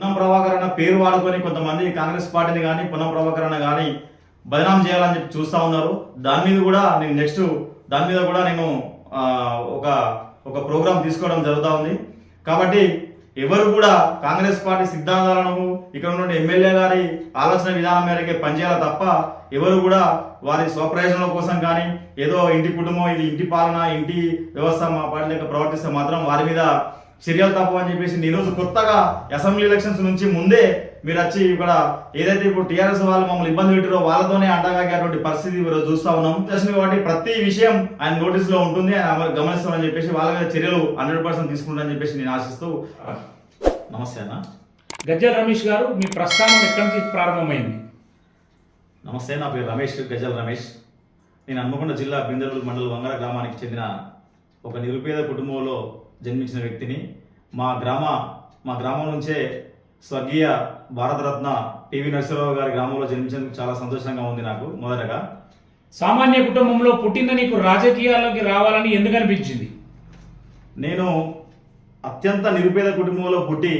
పొన్నం ప్రభాకర్ అన్న పేరు వాడుకొని కొంతమంది కాంగ్రెస్ పార్టీని కానీ పొన్నం ప్రభాకర్ అన్న కానీ బదనాం చేయాలని చెప్పి చూస్తూ ఉన్నారు. దాని మీద కూడా నేను నెక్స్ట్ దాని మీద కూడా నేను ఒక ఒక ప్రోగ్రాం తీసుకోవడం జరుగుతూ ఉంది. కాబట్టి ఎవరు కూడా కాంగ్రెస్ పార్టీ సిద్ధాంతాలను ఇక్కడ ఉన్న ఎమ్మెల్యే గారి ఆలోచన విధానం మేరకే పనిచేయాలి తప్ప ఎవరు కూడా వారి స్వప్రయోజనం కోసం కానీ ఏదో ఇంటి కుటుంబం ఇది ఇంటి పాలన ఇంటి వ్యవస్థ మా పార్టీ ప్రవర్తిస్తే మాత్రం వారి మీద చర్యలు తప్ప అని చెప్పేసి ఈ రోజు కొత్తగా అసెంబ్లీ ఎలక్షన్స్ నుంచి ముందే మీరు వచ్చి ఇక్కడ ఏదైతే ఇప్పుడు టీఆర్ఎస్ వాళ్ళు మమ్మల్ని ఇబ్బంది పెట్టారో వాళ్ళతోనే అండగాగేటువంటి పరిస్థితి ఈరోజు చూస్తా ఉన్నాం. చేసిన కాబట్టి ప్రతి విషయం ఆయన నోటీస్లో ఉంటుంది. ఆయన గమనిస్తామని చెప్పేసి వాళ్ళ మీద చర్యలు హండ్రెడ్ పర్సెంట్ తీసుకుంటారని చెప్పేసి నేను ఆశిస్తూ నమస్తే అన్న. గజ్జల రమేష్ గారు మీ ప్రస్థానం ఎక్కడి నుంచి ప్రారంభమైంది? నమస్తే నా పేరు రమేష్ గజల్ రమేష్. నేను హన్మకొండ జిల్లా బిందర్లు మండలం వంగర గ్రామానికి చెందిన ఒక నిరుపేద కుటుంబంలో జన్మించిన వ్యక్తిని. మా గ్రామ మా గ్రామం నుంచే స్వర్గీయ భారతరత్న టివి నరసింహరావు గారి గ్రామంలో జన్మించేందుకు చాలా సంతోషంగా ఉంది నాకు మొదటగా. సామాన్య కుటుంబంలో పుట్టిన నీకు రాజకీయాల్లోకి రావాలని ఎందుకు అనిపించింది? నేను అత్యంత నిరుపేద కుటుంబంలో పుట్టి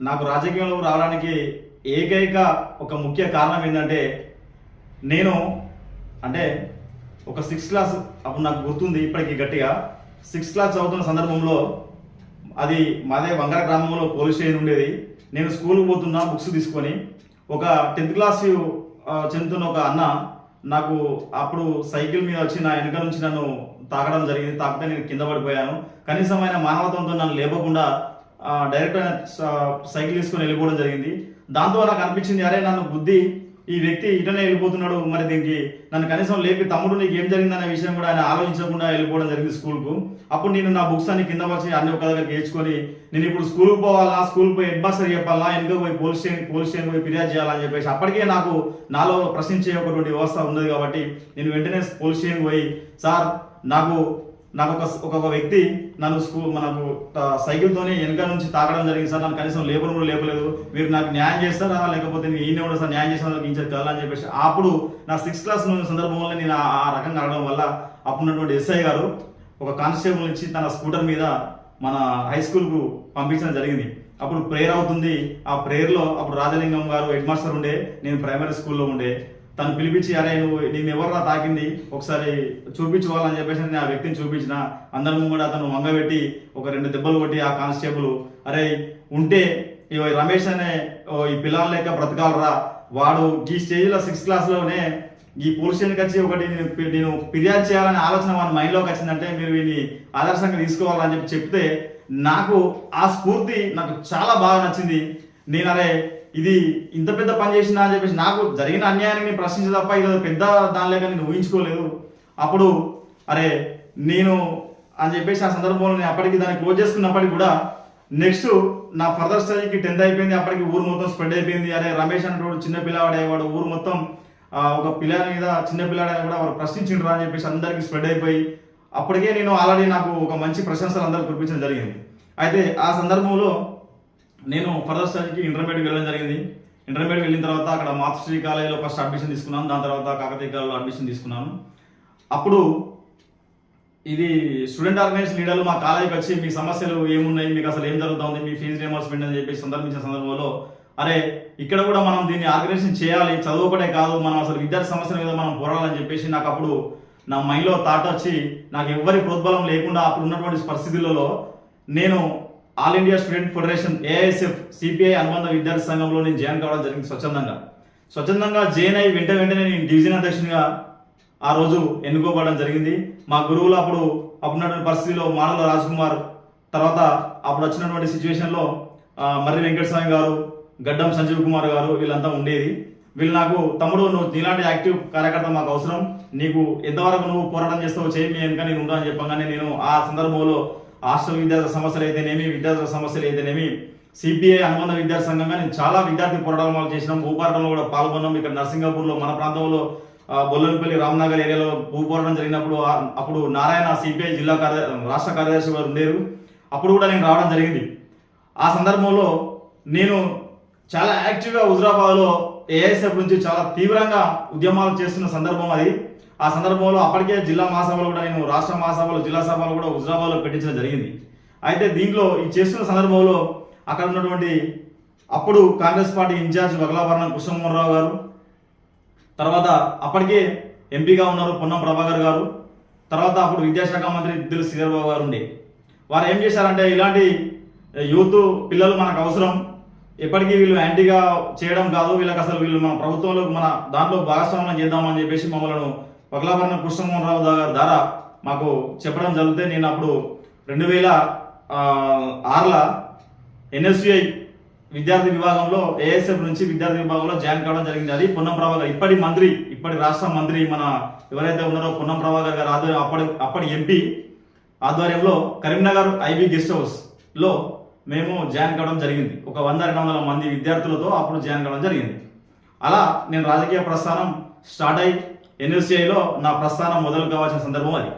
నాకు రాజకీయంలో రావడానికి ఏకైక ఒక ముఖ్య కారణం ఏంటంటే నేను అంటే ఒక సిక్స్త్ క్లాస్ అప్పుడు నాకు గుర్తుంది ఇప్పటికి గట్టిగా. సిక్స్త్ క్లాస్ చదువుతున్న సందర్భంలో అది మాదే వంగర గ్రామంలో పోలీస్ స్టేషన్ ఉండేది. నేను స్కూల్కి పోతున్నా బుక్స్ తీసుకొని. ఒక టెన్త్ క్లాస్ చెందుతున్న ఒక అన్న నాకు అప్పుడు సైకిల్ మీద వచ్చి నా వెనక నుంచి నన్ను తాకడం జరిగింది. తాకితే నేను కింద పడిపోయాను. కనీసమైన మానవత్వంతో నన్ను లేపకుండా డైరెక్ట్ ఆయన సైకిల్ తీసుకొని వెళ్ళిపోవడం జరిగింది. దాంతో నాకు అనిపించింది అరే నన్ను బుద్ధి ఈ వ్యక్తి ఇటనే వెళ్ళిపోతున్నాడు. మరి దీనికి నన్ను కనీసం లేపి తమ్ముడు నీకు ఏం జరిగిందనే విషయం కూడా ఆయన ఆలోచించకుండా వెళ్ళిపోవడం జరిగింది స్కూల్కు. అప్పుడు నేను నా బుక్స్ అన్ని కింద వచ్చి అన్ని ఒక దగ్గర నేర్చుకొని నేను ఇప్పుడు స్కూల్కి పోవాలా స్కూల్ పోయి హెడ్ మాస్టర్ చెప్పాలా ఎందుకు పోయి పోలీస్ స్టేషన్ పోలీస్ స్టేషన్ పోయి ఫిర్యాదు చేయాలని చెప్పేసి అప్పటికే నాకు నాలో ప్రశ్నించే ఒకటువంటి వ్యవస్థ ఉన్నది కాబట్టి నేను వెంటనే పోలీస్ స్టేషన్ పోయి సార్ నాకు నాకు ఒక ఒక వ్యక్తి నన్ను స్కూల్ మనకు సైకిల్తోనే వెనక నుంచి తాకడం జరిగింది. సార్ నన్ను కనీసం లేబర్ కూడా లేపలేదు. మీరు నాకు న్యాయం చేస్తారా? లేకపోతే నేను ఈయన కూడా సార్ న్యాయం చేసిన ఇంచదు కదా అని చెప్పేసి. అప్పుడు నా సిక్స్త్ క్లాస్ సందర్భంలో నేను ఆ రకంగా అడగడం వల్ల అప్పుడు ఉన్నటువంటి ఎస్ఐ గారు ఒక కానిస్టేబుల్ నుంచి తన స్కూటర్ మీద మన హై స్కూల్కు పంపించడం జరిగింది. అప్పుడు ప్రేయర్ అవుతుంది. ఆ ప్రేయర్లో అప్పుడు రాజలింగం గారు హెడ్ మాస్టర్ ఉండే. నేను ప్రైమరీ స్కూల్లో ఉండే. తను పిలిపించి అరే నువ్వు నేను ఎవర్రా తాకింది? ఒకసారి చూపించుకోవాలని చెప్పేసి నేను ఆ వ్యక్తిని చూపించిన. అందరం కూడా అతను వంగబెట్టి ఒక రెండు దెబ్బలు కొట్టి ఆ కానిస్టేబుల్ అరే ఉంటే ఈ రమేష్ అనే ఓ ఈ పిల్లల లెక్క బ్రతకాలరా? వాడు ఈ స్టేజ్లో సిక్స్త్ క్లాస్లోనే ఈ పోలీస్ స్టేషన్కి వచ్చి ఒకటి నేను ఫిర్యాదు చేయాలనే ఆలోచన మన మైండ్లోకి వచ్చిందంటే మీరు వీని ఆదర్శంగా తీసుకోవాలని చెప్పి చెప్తే నాకు ఆ స్ఫూర్తి నాకు చాలా బాగా నచ్చింది. నేను అరే ఇది ఇంత పెద్ద పని చేసినా అని చెప్పేసి నాకు జరిగిన అన్యాయాన్ని నేను ప్రశ్నించే తప్ప ఇలా పెద్ద దానిలేక నేను ఊహించుకోలేదు. అప్పుడు అరే నేను అని చెప్పేసి ఆ సందర్భంలో నేను అప్పటికి దాన్ని క్లోజ్ చేసుకున్నప్పటికి కూడా నెక్స్ట్ నా ఫర్దర్ స్టడీకి టెన్త్ అయిపోయింది అప్పటికి ఊరు మొత్తం స్ప్రెడ్ అయిపోయింది. అరే రమేష్ అనేటోడు చిన్న పిల్లవాడేవాడు ఊరు మొత్తం ఒక పిల్ల మీద చిన్న పిల్లాడని కూడా వారు ప్రశ్నించిండ్రు అని చెప్పేసి అందరికీ స్ప్రెడ్ అయిపోయి అప్పటికే నేను ఆల్రెడీ నాకు ఒక మంచి ప్రశంసలు అందరూ కురిపించడం జరిగింది. అయితే ఆ సందర్భంలో నేను ఫర్దర్ స్టడీకి ఇంటర్మీడియట్ వెళ్ళడం జరిగింది. ఇంటర్మీడియట్ వెళ్ళిన తర్వాత అక్కడ మాతృశ్రీ కాలేజీలో ఫస్ట్ అడ్మిషన్ తీసుకున్నాను. దాని తర్వాత కాకతీయ కాలేజీలో అడ్మిషన్ తీసుకున్నాను. అప్పుడు ఇది స్టూడెంట్ ఆర్గనైజ్ లీడర్లు మా కాలేజీకి వచ్చి మీ సమస్యలు ఏమున్నాయి? మీకు అసలు ఏం జరుగుతుంది? మీ ఫీజు రియంబర్స్మెంట్ అని చెప్పి సందర్భించిన సందర్భంలో అరే ఇక్కడ కూడా మనం దీన్ని ఆర్గనైజేషన్ చేయాలి. చదువుకోటే కాదు. మనం అసలు విద్యార్థి సమస్యల మీద మనం పోరాడాలని చెప్పేసి నాకు అప్పుడు నా మైండ్లో థాట్ వచ్చి నాకు ఎవ్వరి ప్రోద్బలం లేకుండా అప్పుడు ఉన్నటువంటి పరిస్థితులలో నేను all India student federation AISF CPI అనుబంధ విద్యార్థి సంఘంలో నేను జాయిన్ కావడం జరిగింది స్వచ్ఛందంగా. స్వచ్ఛందంగా జాయిన్ అయ్యి వెంట వెంటనే నేను డివిజన్ అధ్యక్షునిగా ఆ రోజు ఎన్నుకోబడడం జరిగింది. మా గురువులు అప్పుడు అప్పుడున్నటువంటి పరిస్థితిలో మానవ రాజ్ కుమార్ తర్వాత అప్పుడు వచ్చినటువంటి సిచ్యువేషన్లో మర్రి వెంకటస్వామి గారు గడ్డం సంజీవ్ కుమార్ గారు వీళ్ళంతా ఉండేది. వీళ్ళు నాకు తమ్ముడు నువ్వు నీలాంటి యాక్టివ్ కార్యకర్త మాకు అవసరం. నీకు ఎంతవరకు నువ్వు పోరాటం చేస్తావు చేయి మీ వెనుక నేను ఉంటా అని చెప్పగానే నేను ఆ సందర్భంలో హాస్టల్ విద్యార్థుల సమస్యలు అయితేనేమి విద్యార్థుల సమస్యలు అయితేనేమి సిపిఐ అనుబంధ విద్యార్థి సంఘంగా నేను చాలా విద్యార్థి పోరాటాలు చేసినాం. భూపోరాటంలో కూడా పాల్గొన్నాం. ఇక్కడ నర్సింగాపూర్లో మన ప్రాంతంలో బొల్లంపల్లి బొల్లనపల్లి రామ్నగర్ ఏరియాలో భూపోరాటం జరిగినప్పుడు అప్పుడు నారాయణ సిపిఐ జిల్లా కార్య రాష్ట్ర కార్యదర్శి వారు ఉండేరు. అప్పుడు కూడా నేను రావడం జరిగింది. ఆ సందర్భంలో నేను చాలా యాక్టివ్గా హుజరాబాద్లో ఏఐఎస్ఎఫ్ నుంచి చాలా తీవ్రంగా ఉద్యమాలు చేస్తున్న సందర్భం అది. ఆ సందర్భంలో అప్పటికే జిల్లా మహాసభలు కూడా నేను రాష్ట్ర మహాసభలు జిల్లా సభలు కూడా హుజరాబాద్లో పెట్టించడం జరిగింది. అయితే దీంట్లో ఈ చేస్తున్న సందర్భంలో అక్కడ ఉన్నటువంటి అప్పుడు కాంగ్రెస్ పార్టీ ఇన్ఛార్జ్ వగలాభరణం కృష్ణమోహన్రావు గారు తర్వాత అప్పటికే ఎంపీగా ఉన్నారు పొన్నం ప్రభాకర్ గారు తర్వాత అప్పుడు విద్యాశాఖ మంత్రి దిల్ శ్రీధర్బాబు గారు ఉండే. వారు ఏం చేశారంటే ఇలాంటి యూత్ పిల్లలు మనకు అవసరం. ఎప్పటికీ వీళ్ళు యాంటీగా చేయడం కాదు. వీళ్ళకి అసలు వీళ్ళు మన ప్రభుత్వంలో మన దాంట్లో భాగస్వామ్యం చేద్దామని చెప్పేసి మమ్మల్ని పగలాభరణ కృష్ణమోహన్ రావు దా- ద్వారా మాకు చెప్పడం జరిగితే నేను అప్పుడు రెండు వేల ఆరుల ఎన్ఎస్యుఐ విద్యార్థి విభాగంలో ఏఎస్ఎఫ్ నుంచి విద్యార్థి విభాగంలో జాయిన్ కావడం జరిగింది. అది పొన్నం ప్రభాకర్ ఇప్పటి మంత్రి ఇప్పటి రాష్ట్ర మంత్రి మన ఎవరైతే ఉన్నారో పొన్నం ప్రభాకర్ గారు ఆధ్వర్యం అప్పటి అప్పటి ఎంపీ ఆధ్వర్యంలో కరీంనగర్ ఐబీ గెస్ట్ హౌస్లో మేము జాయిన్ కావడం జరిగింది. ఒక వంద రెండు వందల మంది విద్యార్థులతో అప్పుడు జాయిన్ కావడం జరిగింది. అలా నేను రాజకీయ ప్రస్థానం స్టార్ట్ అయ్యి ఎన్ఎస్సిఐలో నా ప్రస్థానం మొదలు కావాల్సిన సందర్భం అది.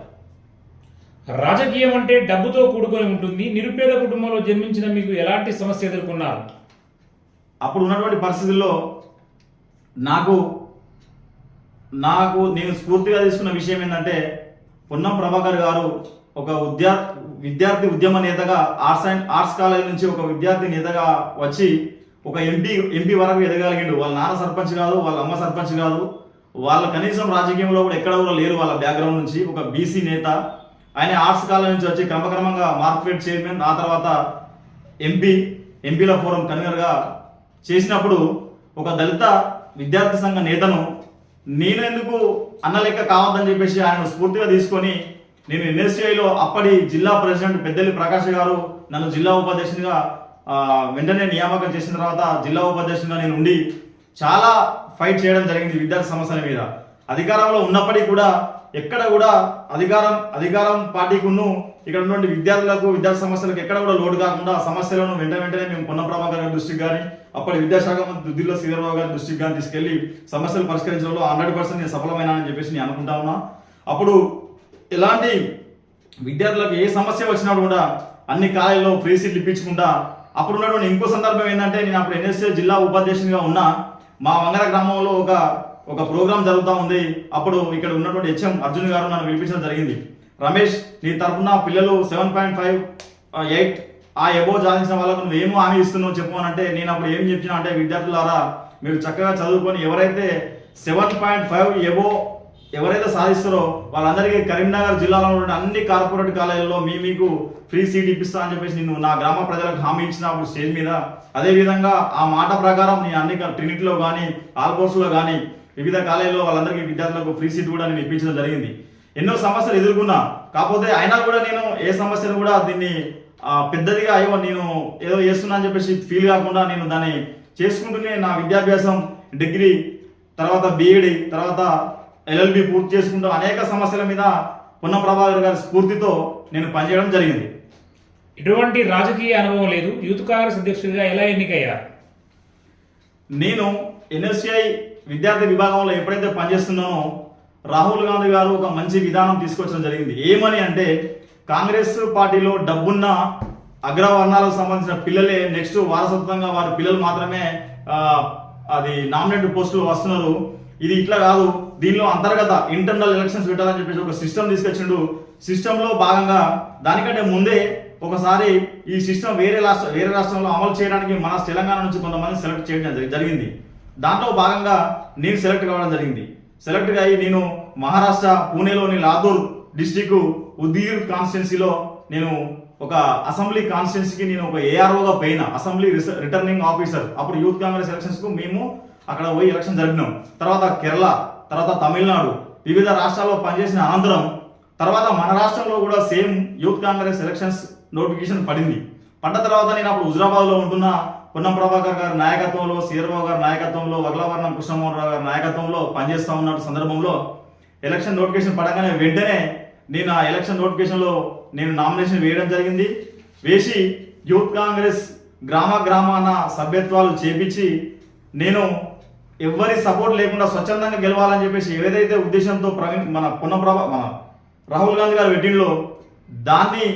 రాజకీయం అంటే డబ్బుతో కూడుకొని ఉంటుంది నిరుపేద కుటుంబంలో జన్మించిన మీకు ఎలాంటి సమస్య ఎదుర్కొన్నారు? అప్పుడు ఉన్నటువంటి పరిస్థితుల్లో నాకు నాకు నేను స్ఫూర్తిగా తీసుకున్న విషయం ఏంటంటే పొన్నం ప్రభాకర్ గారు ఒక విద్యా విద్యార్థి ఉద్యమ నేతగా ఆర్ట్స్ అండ్ ఆర్ట్స్ కాలేజ్ నుంచి ఒక విద్యార్థి నేతగా వచ్చి ఒక ఎంపీ ఎంపీ వరకు ఎదగలిగిండు వాళ్ళ నాన్న సర్పంచ్ కాదు వాళ్ళ అమ్మ సర్పంచ్ కాదు వాళ్ళ కనీసం రాజకీయంలో కూడా ఎక్కడ కూడా లేరు వాళ్ళ బ్యాక్గ్రౌండ్ నుంచి. ఒక బీసీ నేత ఆయన ఆర్ట్స్ కాలేజ్ నుంచి వచ్చి క్రమక్రమంగా మార్కెట్ చైర్మన్ ఆ తర్వాత ఎంపీ ఎంపీల ఫోరం కన్వీనర్గా చేసినప్పుడు ఒక దళిత విద్యార్థి సంఘ నేతను నేను ఎందుకు అన్న లెక్క కావద్దని చెప్పేసి ఆయన స్ఫూర్తిగా తీసుకొని నేను ఎన్ఎస్సీఐలో అప్పటి జిల్లా ప్రెసిడెంట్ పెద్దలి ప్రకాష్ గారు నన్ను జిల్లా ఉపాధ్యక్షునిగా వెంటనే నియామకం చేసిన తర్వాత జిల్లా ఉపాధ్యక్షునిగా నేను ఉండి చాలా ఫైట్ చేయడం జరిగింది విద్యార్థి సమస్యల మీద. అధికారంలో ఉన్నప్పటికీ కూడా ఎక్కడ కూడా అధికారం అధికారం పార్టీకును ఇక్కడ ఉన్నటువంటి విద్యార్థులకు విద్యార్థి సమస్యలకు ఎక్కడ కూడా లోటు కాకుండా ఆ సమస్యలను వెంట వెంటనే మేము పొన్న ప్రభాకర్ గారి దృష్టికి కానీ అప్పటి విద్యాశాఖ మంత్రి దుద్దిల్లో శ్రీధరరావు గారి దృష్టికి కానీ తీసుకెళ్ళి సమస్యలు పరిష్కరించడంలో హండ్రెడ్ పర్సెంట్ నేను సఫలమైనానని చెప్పేసి నేను అనుకుంటా ఉన్నా. అప్పుడు ఎలాంటి విద్యార్థులకు ఏ సమస్య వచ్చినప్పుడు కూడా అన్ని కాలేజీలో ఫ్రీ సీట్లు ఇప్పించకుండా అప్పుడు ఉన్నటువంటి ఇంకో సందర్భం ఏంటంటే నేను అప్పుడు ఎన్ఎస్ఏ జిల్లా ఉపాధ్యక్షునిగా ఉన్నా. మా వంగర గ్రామంలో ఒక ఒక ప్రోగ్రాం జరుగుతూ ఉంది. అప్పుడు ఇక్కడ ఉన్నటువంటి హెచ్ఎం అర్జున్ గారు నన్ను పిలిపించడం జరిగింది. రమేష్ నీ తరఫున పిల్లలు సెవెన్ పాయింట్ ఫైవ్ ఎయిట్ ఆ ఎబో సాధించిన వాళ్ళకు నువ్వు ఏమో హామీ ఇస్తున్నావు చెప్పు అని అంటే నేను అప్పుడు ఏం చెప్పినా అంటే విద్యార్థులారా మీరు చక్కగా చదువుకొని ఎవరైతే సెవెన్ పాయింట్ ఫైవ్ ఎబో ఎవరైతే సాధిస్తారో వాళ్ళందరికీ కరీంనగర్ జిల్లాలో ఉన్న అన్ని కార్పొరేట్ కాలేజీల్లో మీ మీకు ఫ్రీ సీట్ ఇప్పిస్తా అని చెప్పేసి నేను నా గ్రామ ప్రజలకు హామీ ఇచ్చినప్పుడు స్టేజ్ మీద. అదేవిధంగా ఆ మాట ప్రకారం నేను అన్ని ట్రినిటీలో కానీ ఆల్కోర్స్లో కానీ వివిధ కాలేజీలో వాళ్ళందరికీ విద్యార్థులకు ఫ్రీ సీట్ కూడా నేను ఇప్పించడం జరిగింది. ఎన్నో సమస్యలు ఎదుర్కొన్నా. కాకపోతే అయినా కూడా నేను ఏ సమస్యను కూడా దీన్ని పెద్దదిగా అయ్యో నేను ఏదో చేస్తున్నా అని చెప్పేసి ఫీల్ కాకుండా నేను దాన్ని చేసుకుంటూనే నా విద్యాభ్యాసం డిగ్రీ తర్వాత బీఈడి తర్వాత ఎల్ఎల్బి పూర్తి చేసుకుంటూ అనేక సమస్యల మీద పున్న ప్రభాకర్ గారి స్ఫూర్తితో నేను పనిచేయడం జరిగింది. ఎటువంటి రాజకీయ అనుభవం లేదు. యూత్ కాంగ్రెస్ అధ్యక్షుడిగా ఎలా ఎన్నికయ్యారు? నేను ఎన్ఎస్సిఐ విద్యార్థి విభాగంలో ఎప్పుడైతే పనిచేస్తున్నానో రాహుల్ గాంధీ గారు ఒక మంచి విధానం తీసుకొచ్చడం జరిగింది. ఏమని అంటే కాంగ్రెస్ పార్టీలో డబ్బున్న అగ్రవర్ణాలకు సంబంధించిన పిల్లలే నెక్స్ట్ వారసత్వంగా వారి పిల్లలు మాత్రమే అది నామినేట్ పోస్టులు వస్తున్నారు. ఇది ఇట్లా కాదు. దీనిలో అంతర్గత ఇంటర్నల్ ఎలక్షన్స్ పెట్టాలని చెప్పేసి ఒక సిస్టమ్ తీసుకొచ్చిండు. సిస్టంలో భాగంగా దానికంటే ముందే ఒకసారి ఈ సిస్టమ్ వేరే రాష్ట్ర వేరే రాష్ట్రంలో అమలు చేయడానికి మన తెలంగాణ నుంచి కొంతమంది సెలెక్ట్ చేయడం జరిగింది. దాంట్లో భాగంగా నేను సెలెక్ట్ కావడం జరిగింది. సెలెక్ట్ అయ్యి నేను మహారాష్ట్ర పూణేలోని లాదూర్ డిస్టిక్ ఉదీర్ కాన్స్టిట్యున్సీలో నేను ఒక అసెంబ్లీ కాన్స్టిట్యున్సీకి నేను ఒక ఏఆర్ఓగా పోయిన. Assembly returning officer. అప్పుడు యూత్ కాంగ్రెస్ ఎలక్షన్స్కు మేము అక్కడ పోయి ఎలక్షన్ జరిపినాం. తర్వాత కేరళ తర్వాత తమిళనాడు వివిధ రాష్ట్రాల్లో పనిచేసిన ఆంధ్రం తర్వాత మన రాష్ట్రంలో కూడా same youth Congress elections notification పడింది. పడ్డ తర్వాత నేను అప్పుడు హుజరాబాద్లో ఉంటున్న పొన్నం ప్రభాకర్ గారి నాయకత్వంలో సీరబాబు గారి నాయకత్వంలో వగలవర్ణం కృష్ణమోహన్ రావు గారి నాయకత్వంలో పనిచేస్తూ ఉన్న సందర్భంలో ఎలక్షన్ నోటిఫికేషన్ పడగానే వెంటనే నేను ఆ ఎలక్షన్ నోటిఫికేషన్లో నేను నామినేషన్ వేయడం జరిగింది. వేసి యూత్ కాంగ్రెస్ గ్రామ గ్రామాన సభ్యత్వాలు చేపించి నేను ఎవ్వరి సపోర్ట్ లేకుండా స్వచ్ఛందంగా గెలవాలని చెప్పేసి ఏదైతే ఉద్దేశంతో ప్రవీణ్ మన పునఃప్రభ మన రాహుల్ గాంధీ గారు పెట్టిండ్లో దాన్ని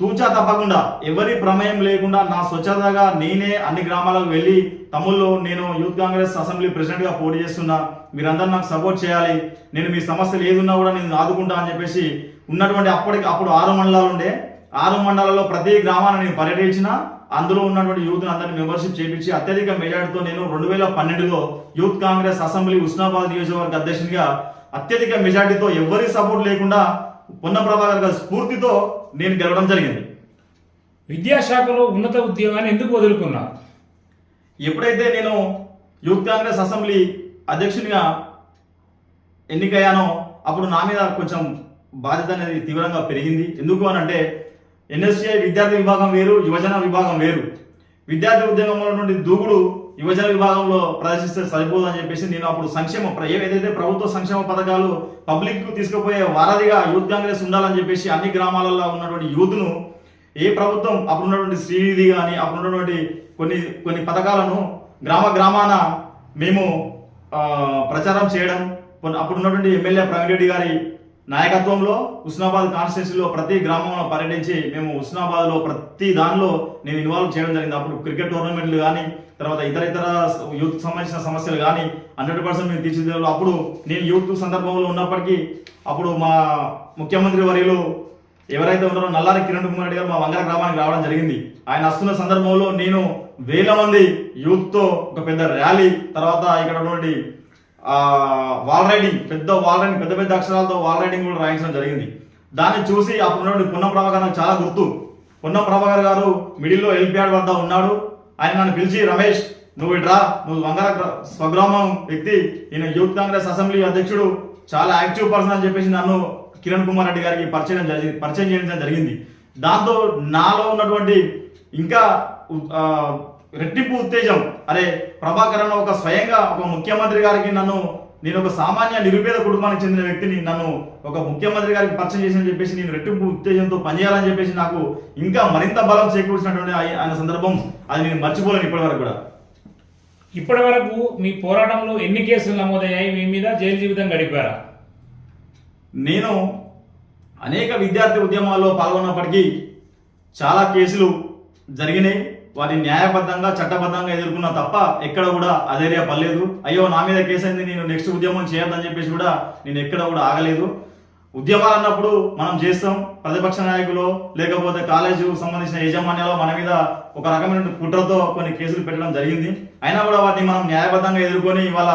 తూచా తప్పకుండా ఎవరి ప్రమేయం లేకుండా నా స్వచ్ఛతగా నేనే అన్ని గ్రామాలకు వెళ్ళి తమ్ముళ్ళు నేను యూత్ కాంగ్రెస్ అసెంబ్లీ ప్రెసిడెంట్గా పోటీ చేస్తున్నా మీరందరూ నాకు సపోర్ట్ చేయాలి నేను మీ సమస్యలు ఏదున్నా కూడా నేను ఆదుకుంటా అని చెప్పేసి ఉన్నటువంటి అప్పటికి అప్పుడు ఆరు మండలాలు ఉండే ఆరు మండలాల్లో ప్రతి గ్రామాన్ని నేను పర్యటించిన అందులో ఉన్నటువంటి యూత్ అందరినీ మెంబర్షిప్ చేపించి అత్యధిక మెజార్టీతో నేను రెండు వేల పన్నెండులో యూత్ కాంగ్రెస్ అసెంబ్లీ ఉస్నాబాద్ నియోజకవర్గ అధ్యక్షునిగా అత్యధిక మెజార్టీతో ఎవరి సపోర్ట్ లేకుండా పొన్న ప్రభాకర్ గారి స్ఫూర్తితో నేను గెలవడం జరిగింది. విద్యాశాఖలో ఉన్నత ఉద్యోగాన్ని ఎందుకు వదులుకున్నారు ఎప్పుడైతే నేను యూత్ కాంగ్రెస్ అసెంబ్లీ అధ్యక్షునిగా ఎన్నికయ్యానో అప్పుడు నా మీద కొంచెం బాధ్యత అనేది తీవ్రంగా పెరిగింది. ఎందుకు అని అంటే విద్యార్థి విభాగం వేరు యువజన విభాగం వేరు. విద్యార్థి ఉద్యమంలో నుండి దూకుడు యువజన విభాగంలో ప్రదర్శిస్తే సరిపోదు అని చెప్పేసి నేను అప్పుడు సంక్షేమ ఏదైతే ప్రభుత్వ సంక్షేమ పథకాలు పబ్లిక్ తీసుకుపోయే వారధిగా యూత్ కాంగ్రెస్ ఉండాలని చెప్పేసి అన్ని గ్రామాలలో ఉన్నటువంటి యూత్ను ఏ ప్రభుత్వం అప్పుడు ఉన్నటువంటి శ్రీనిధి కానీ అప్పుడు ఉన్నటువంటి కొన్ని కొన్ని పథకాలను గ్రామ గ్రామాన మేము ప్రచారం చేయడం కొన్ని- అప్పుడు ఉన్నటువంటి ఎమ్మెల్యే ప్రవీణ్ రెడ్డి గారి నాయకత్వంలో హుస్నాబాద్ కాన్స్టిట్యూన్సీలో ప్రతి గ్రామంలో పర్యటించి మేము హుస్నాబాద్లో ప్రతి దానిలో నేను ఇన్వాల్వ్ చేయడం జరిగింది. అప్పుడు క్రికెట్ టోర్నమెంట్లు కానీ తర్వాత ఇతర ఇతర యూత్ సంబంధించిన సమస్యలు కానీ హండ్రెడ్ పర్సెంట్ మేము తీర్చిదిద్దాం అప్పుడు నేను యూత్ సందర్భంలో ఉన్నప్పటికీ అప్పుడు మా ముఖ్యమంత్రి వర్యులు ఎవరైతే ఉన్నారో నల్లారి కిరణ్ కుమార్ రెడ్డి గారు మా వంగర గ్రామానికి రావడం జరిగింది. ఆయన వస్తున్న సందర్భంలో నేను వేల మంది యూత్తో ఒక పెద్ద ర్యాలీ తర్వాత ఇక్కడ ఉన్నటువంటి వాల్ రైడింగ్ పెద్ద వాల్ రైడింగ్ పెద్ద పెద్ద అక్షరాలతో వాల్ రైడింగ్ కూడా రాయించడం జరిగింది. దాన్ని చూసి అప్పుడు ఉన్నటువంటి పొన్నం ప్రభాకర్ నాకు చాలా గుర్తు. పొన్నం ప్రభాకర్ గారు మిడిల్లో ఎల్పిఆర్ వద్ద ఉన్నాడు. ఆయన నన్ను పిలిచి రమేష్ నువ్వు ఇట్రా నువ్వు వంగర స్వగ్రామం వ్యక్తి ఈయన యూత్ కాంగ్రెస్ అసెంబ్లీ అధ్యక్షుడు చాలా యాక్టివ్ పర్సన్ అని చెప్పేసి నన్ను కిరణ్ కుమార్ రెడ్డి గారికి పరిచయం జరిగింది పరిచయం చేయడం జరిగింది. దాంతో నాలో ఉన్నటువంటి ఇంకా రెట్టింపు ఉత్తేజం. అరే ప్రభాకర్ అన్న ఒక స్వయంగా ఒక ముఖ్యమంత్రి గారికి నన్ను నేను ఒక సామాన్య నిరుపేద కుటుంబానికి చెందిన వ్యక్తిని నన్ను ఒక ముఖ్యమంత్రి గారికి పరిచయం చేసి చెప్పేసి నేను రెట్టింపు ఉత్తేజంతో పనిచేయాలని చెప్పేసి నాకు ఇంకా మరింత బలం చేకూర్చినటువంటి ఆయ- ఆయన సందర్భం అది నేను మర్చిపోలేను ఇప్పటి వరకు కూడా. ఇప్పటి వరకు మీ పోరాటంలో ఎన్ని కేసులు నమోదయ్యాయి? మీ మీద జైలు జీవితం గడిపారా? నేను అనేక విద్యార్థి ఉద్యమాల్లో పాల్గొన్నప్పటికీ చాలా కేసులు జరిగినాయి. వాటిని న్యాయబద్ధంగా చట్టబద్ధంగా ఎదుర్కొన్నా తప్ప ఎక్కడ కూడా అధైర్య పడలేదు. అయ్యో నా మీద కేసు అయింది నేను నెక్స్ట్ ఉద్యమం చేయొద్దని చెప్పేసి కూడా నేను ఎక్కడ కూడా ఆగలేదు. ఉద్యమాలు అన్నప్పుడు మనం చేస్తాం. ప్రతిపక్ష నాయకులు లేకపోతే కాలేజీ సంబంధించిన యజమాన్యాలు మన మీద ఒక రకమైన కుట్రతో కొన్ని కేసులు పెట్టడం జరిగింది. అయినా కూడా వాటిని మనం న్యాయబద్ధంగా ఎదుర్కొని ఇవాళ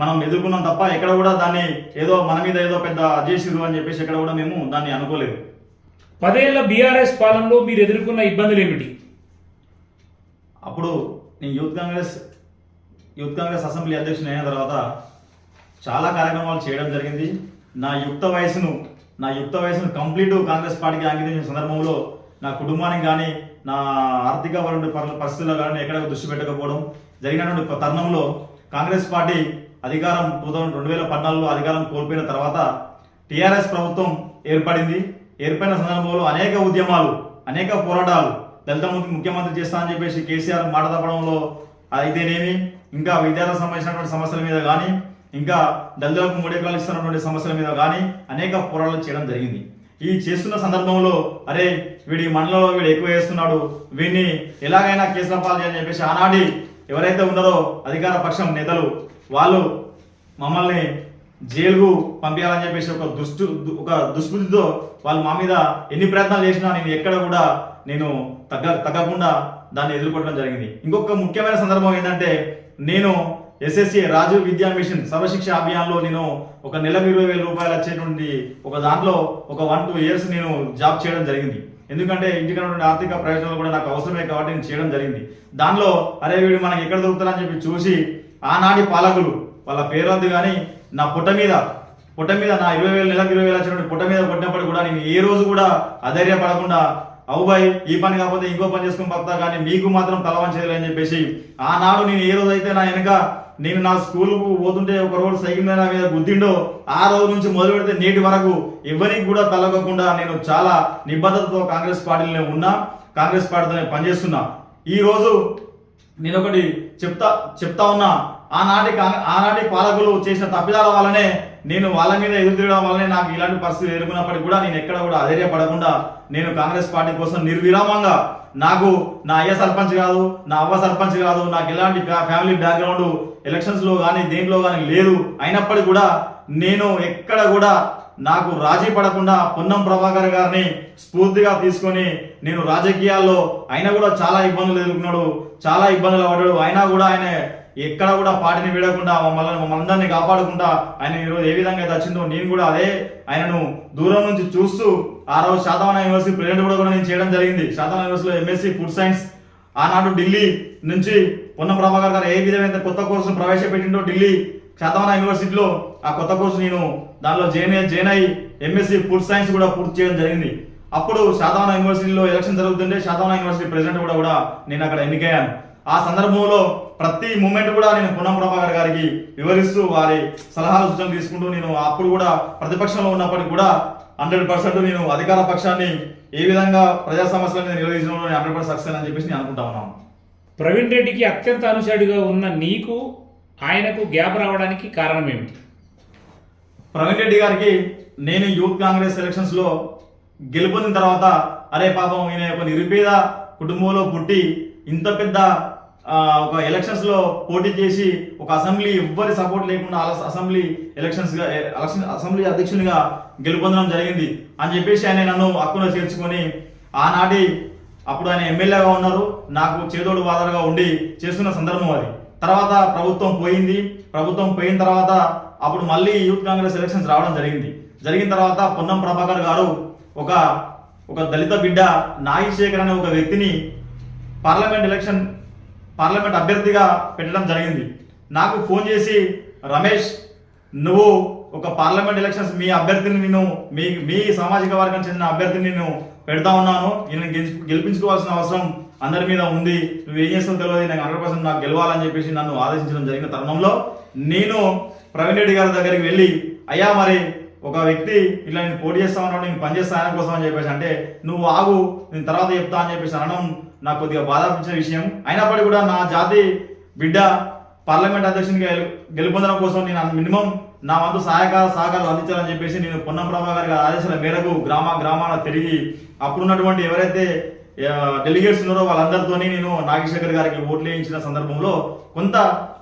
మనం ఎదుర్కొన్నాం తప్ప ఎక్కడ కూడా దాన్ని ఏదో మన మీద ఏదో పెద్ద అజేసిరు అని చెప్పేసి ఎక్కడ కూడా మేము దాన్ని అనుకోలేదు. పదేళ్ళ బీఆర్ఎస్ పాలనలో మీరు ఎదుర్కొన్న ఇబ్బందులు ఏమిటి? అప్పుడు నేను youth Congress youth Congress assembly అధ్యక్షుని అయిన తర్వాత చాలా కార్యక్రమాలు చేయడం జరిగింది. నా యుక్త వయసును నా యుక్త వయసును కంప్లీట్ కాంగ్రెస్ పార్టీకి అంగీకరించిన సందర్భంలో నా కుటుంబానికి కానీ నా ఆర్థిక పరిస్థితుల్లో కానీ ఎక్కడ దృష్టి పెట్టకపోవడం జరిగినటువంటి తరుణంలో కాంగ్రెస్ పార్టీ అధికారం టూ రెండు వేల పద్నాలుగులో అధికారం కోల్పోయిన తర్వాత టీఆర్ఎస్ ప్రభుత్వం ఏర్పడింది. ఏర్పడిన సందర్భంలో అనేక ఉద్యమాలు అనేక పోరాటాలు దళిత ముఖ్యమంత్రి చేస్తా అని చెప్పేసి కేసీఆర్ మాట తప్పడంలో అయితేనేమి ఇంకా విద్యార్థులకు సంబంధించినటువంటి సమస్యల మీద కానీ ఇంకా దళితులకు మూడేకాలు ఇస్తున్నటువంటి సమస్యల మీద కానీ అనేక పోరాటాలు చేయడం జరిగింది. ఈ చేస్తున్న సందర్భంలో అరే వీడి మండలంలో వీడు ఎక్కువ వేస్తున్నాడు వీడిని ఎలాగైనా కేసుల పాలు చేయాలని చెప్పేసి ఆనాటి ఎవరైతే ఉన్నారో అధికార పక్షం నేతలు వాళ్ళు మమ్మల్ని జైలుకు పంపించాలని చెప్పేసి ఒక దుష్టు ఒక దుష్బుద్ధితో వాళ్ళు మా మీద ఎన్ని ప్రయత్నాలు చేసినా నేను ఎక్కడ కూడా నేను తగ్గ తగ్గకుండా దాన్ని ఎదుర్కోవడం జరిగింది. ఇంకొక ముఖ్యమైన సందర్భం ఏంటంటే నేను ఎస్ఎస్సి రాజీవ్ విద్యా మిషన్ సర్వశిక్ష అభియాన్లో నేను ఒక నెలకు ఇరవై వేల రూపాయలు వచ్చేటువంటి ఒక దాంట్లో ఒక వన్ టూ ఇయర్స్ నేను జాబ్ చేయడం జరిగింది. ఎందుకంటే ఇంటికి ఆర్థిక ప్రయోజనాలు కూడా నాకు అవసరమే కాబట్టి నేను చేయడం జరిగింది. దానిలో అరే వీడు మనకి ఎక్కడ దొరుకుతారని చెప్పి చూసి ఆనాటి పాలకులు వాళ్ళ పేరొద్దు కానీ నా పుట్ట మీద పుట్ట మీద నా ఇరవై వేల నెలకు ఇరవై వేలు వచ్చినటువంటి పుట్ట మీద కొట్టినప్పుడు కూడా నేను ఏ రోజు కూడా అధైర్యపడకుండా అవుబాయ్ ఈ పని కాకపోతే ఇంకో పని చేసుకుని పడతా కానీ మీకు మాత్రం తలవంచేది అని చెప్పేసి ఆనాడు నేను ఏ రోజు అయితే నా వెనక నేను నా స్కూల్కు పోతుంటే ఒక రోజు సైకిల్ మీద మీద గుద్దిండో ఆ రోజు నుంచి మొదలు పెడితే నేటి వరకు ఎవరికి కూడా తలగకుండా నేను చాలా నిబద్ధతతో కాంగ్రెస్ పార్టీలో ఉన్నా కాంగ్రెస్ పార్టీతోనే పనిచేస్తున్నా. ఈ రోజు నేను ఒకటి చెప్తా చెప్తా ఉన్నా ఆనాటి ఆనాటి పాలకులు చేసిన తప్పిదాల వల్లనే నేను వాళ్ళ మీద ఎదురు తిరగడం వల్లనే నాకు ఇలాంటి పరిస్థితి ఎదుర్కొన్నప్పటికీ కూడా నేను ఎక్కడ కూడా అధైర్యపడకుండా నేను కాంగ్రెస్ పార్టీ కోసం నిర్విరామంగా నాకు నా అయ్య సర్పంచ్ కాదు నా అవ్వ సర్పంచ్ కాదు నాకు ఎలాంటి ఫ్యామిలీ బ్యాక్గ్రౌండ్ ఎలక్షన్స్లో కానీ దేంట్లో కానీ లేదు. అయినప్పటికీ కూడా నేను ఎక్కడ కూడా నాకు రాజీ పడకుండా పొన్నం ప్రభాకర్ గారిని స్ఫూర్తిగా తీసుకొని నేను రాజకీయాల్లో అయినా కూడా చాలా ఇబ్బందులు ఎదుర్కొన్నాడు చాలా ఇబ్బందులు పడ్డాడు. అయినా కూడా ఆయన ఎక్కడ కూడా పార్టీని విడకుండా మమ్మల్ని మమ్మల్ని అందరినీ కాపాడుకుంటా ఆయన ఈరోజు ఏ విధంగా అయితే వచ్చిందో నేను కూడా అదే ఆయనను దూరం నుంచి చూస్తూ ఆ రోజు శాతవన యూనివర్సిటీ ప్రెసిడెంట్ కూడా కూడా నేను చేయడం జరిగింది. శాతవన యూనివర్సిటీలో ఎంఎస్సి ఫుడ్ సైన్స్ ఆనాడు ఢిల్లీ నుంచి పొన్న ప్రభాకర్ గారు ఏ విధమైన కొత్త కోర్సును ప్రవేశపెట్టిండో ఢిల్లీ శాతవన యూనివర్సిటీలో ఆ కొత్త కోర్సు నేను దానిలో జైన్ జైన్ అయ్యి ఎంఎస్సీ ఫుడ్ సైన్స్ కూడా పూర్తి చేయడం జరిగింది. అప్పుడు శాతవన యూనివర్సిటీలో ఎలక్షన్ జరుగుతుంటే శాతవన యూనివర్సిటీ ప్రెసిడెంట్ కూడా కూడా నేను అక్కడ ఎన్నికయ్యాను. ఆ సందర్భంలో ప్రతి మూమెంట్ కూడా నేను పొన్నం ప్రభాకర్ గారికి వివరిస్తూ వారి సలహాలు సూచనలు తీసుకుంటూ నేను అప్పుడు కూడా ప్రతిపక్షంలో ఉన్నప్పటికీ కూడా హండ్రెడ్ పర్సెంట్ నేను అధికార పక్షాన్ని ఏ విధంగా ప్రజా సమస్యల మీద నిర్వహించడంలో హండ్రెడ్ పర్సెంట్ సక్సెస్ అని చెప్పేసి నేను అనుకుంటా ఉన్నాను. ప్రవీణ్ రెడ్డికి అత్యంత అనుసాడిగా ఉన్న నీకు ఆయనకు గ్యాప్ రావడానికి కారణం ఏమిటి? ప్రవీణ్ రెడ్డి గారికి నేను యూత్ కాంగ్రెస్ ఎలక్షన్స్లో గెలుపొందిన తర్వాత అరే పాపం ఈయన ఒక నిరుపేద కుటుంబంలో పుట్టి ఇంత పెద్ద ఒక ఎలక్షన్స్లో పోటీ చేసి ఒక అసెంబ్లీ ఎవ్వరి సపోర్ట్ లేకుండా అసెంబ్లీ ఎలక్షన్స్ ఎలక్షన్ అసెంబ్లీ అధ్యక్షునిగా గెలుపొందడం జరిగింది. అని చెప్పేసి ఆయన నన్ను హక్కున చేర్చుకొని ఆనాటి అప్పుడు ఆయన ఎమ్మెల్యేగా ఉన్నారు. నాకు చేదోడు వాదడుగా ఉండి చేస్తున్న సందర్భం అది. తర్వాత ప్రభుత్వం పోయింది. ప్రభుత్వం పోయిన తర్వాత అప్పుడు మళ్ళీ యూత్ కాంగ్రెస్ ఎలక్షన్స్ రావడం జరిగింది. జరిగిన తర్వాత పొన్నం ప్రభాకర్ గారు ఒక ఒక దళిత బిడ్డ నాగశేఖర్ అనే ఒక వ్యక్తిని పార్లమెంట్ ఎలక్షన్ పార్లమెంట్ అభ్యర్థిగా పెట్టడం జరిగింది. నాకు ఫోన్ చేసి రమేష్ నువ్వు ఒక పార్లమెంట్ ఎలక్షన్స్ మీ అభ్యర్థిని నేను మీ మీ సామాజిక వర్గం చెందిన అభ్యర్థిని నేను పెడతా ఉన్నాను. ఈయన గెలిచి- గెలిపించుకోవాల్సిన అవసరం అందరి మీద ఉంది. నువ్వు ఏం చేస్తావు తెలియదు నాకు హండ్రెడ్ పర్సెంట్ నాకు గెలవాలని చెప్పేసి నన్ను ఆదేశించడం జరిగిన తరుణంలో నేను ప్రవీణ్ రెడ్డి గారి దగ్గరికి వెళ్ళి అయ్యా మరి ఒక వ్యక్తి ఇలా నేను పోటీ చేస్తా ఉన్నాడు నేను పనిచేస్తా ఆయన కోసం అని చెప్పేసి అంటే నువ్వు ఆగు నేను తర్వాత చెప్తా అని చెప్పేసి అనడం నాకు కొద్దిగా బాధాపించిన విషయం. అయినప్పటికీ కూడా నా జాతి బిడ్డ పార్లమెంట్ అధ్యక్షునిగా గెలు- గెలుపొందడం కోసం నేను మినిమం నా వంతు సహాయక సహకారాలు అందించాలని చెప్పేసి నేను పొన్నం ప్రభాకర్ గారి ఆదేశాల మేరకు గ్రామ గ్రామాల తిరిగి అప్పుడున్నటువంటి ఎవరైతే డెలిగేట్స్ ఉన్నారో వాళ్ళందరితోని నేను నాగేశ్వర్ గారికి ఓట్లు వేయించిన సందర్భంలో కొంత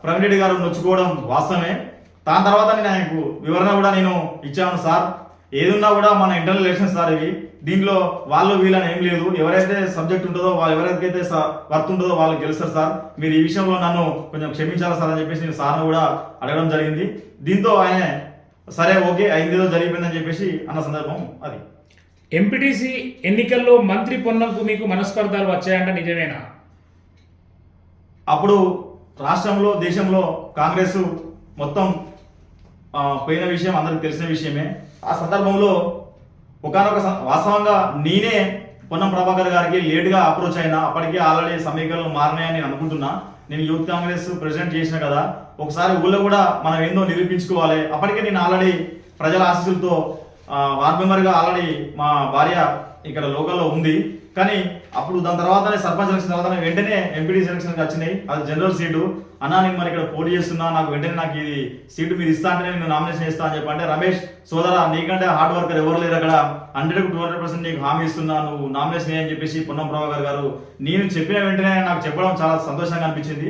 ప్రవీణ్ రెడ్డి గారు నొచ్చుకోవడం వాస్తవమే. దాని తర్వాత నేను ఆయనకు వివరణ కూడా నేను ఇచ్చాను సార్. ఏదున్నా కూడా మన ఇంటర్నల్ ఎలక్షన్స్ సార్ ఇవి. దీంట్లో వాళ్ళు వీళ్ళని ఏం లేదు. ఎవరైతే సబ్జెక్ట్ ఉంటుందో వాళ్ళు ఎవరికైతే వర్త్ ఉంటుందో వాళ్ళు గెలుస్తారు సార్. మీరు ఈ విషయంలో నన్ను కొంచెం క్షమించాలి సార్ అని చెప్పేసి నేను సార్ను కూడా అడగడం జరిగింది. దీంతో ఆయన సరే ఓకే అయిందేదో జరిగిపోయిందని చెప్పేసి అన్న సందర్భం అది. ఎంపీటీసీ ఎన్నికల్లో మంత్రి పొన్నంకు మీకు మనస్పర్ధాలు వచ్చాయంట నిజమేనా? అప్పుడు రాష్ట్రంలో దేశంలో కాంగ్రెస్ మొత్తం పోయిన విషయం అందరికి తెలిసిన విషయమే. ఆ సందర్భంలో ఒకనొక వాస్తవంగా నేనే పొన్నం ప్రభాకర్ గారికి లేట్గా అప్రోచ్ అయినా అప్పటికే ఆల్రెడీ సమీకరణలు మారినాయని నేను అనుకుంటున్నా. నేను యూత్ కాంగ్రెస్ ప్రెసిడెంట్ చేసిన కదా ఒకసారి ఊళ్ళో కూడా మనం ఏందో నిరూపించుకోవాలి. అప్పటికే నేను ఆల్రెడీ ప్రజల ఆశీస్సులతో వార్డ్ మెంబర్గా ఆల్రెడీ మా భార్య ఇక్కడ లోకల్లో ఉంది. కానీ అప్పుడు దాని తర్వాతనే సర్పంచ్ ఎలక్షన్ తర్వాత వెంటనే ఎంపీడీ సెలక్షన్ వచ్చినాయి. అది జనరల్ సీటు అన్నా నేను మరి ఇక్కడ పోటీ చేస్తున్నా నాకు వెంటనే నాకు ఇది సీటు మీరు ఇస్తా అంటే నేను నామినేషన్ ఇస్తా అని చెప్పంటే రమేష్ సోదరా నీకంటే హార్డ్ వర్కర్ ఎవరు లేరు అక్కడ. హండ్రెడ్ టూ హండ్రెడ్ పర్సెంట్ నీకు హామీ ఇస్తున్నా నువ్వు నామినేషన్ అని చెప్పేసి పొన్నం ప్రభాకర్ గారు నేను చెప్పిన వెంటనే నాకు చెప్పడం చాలా సంతోషంగా అనిపించింది.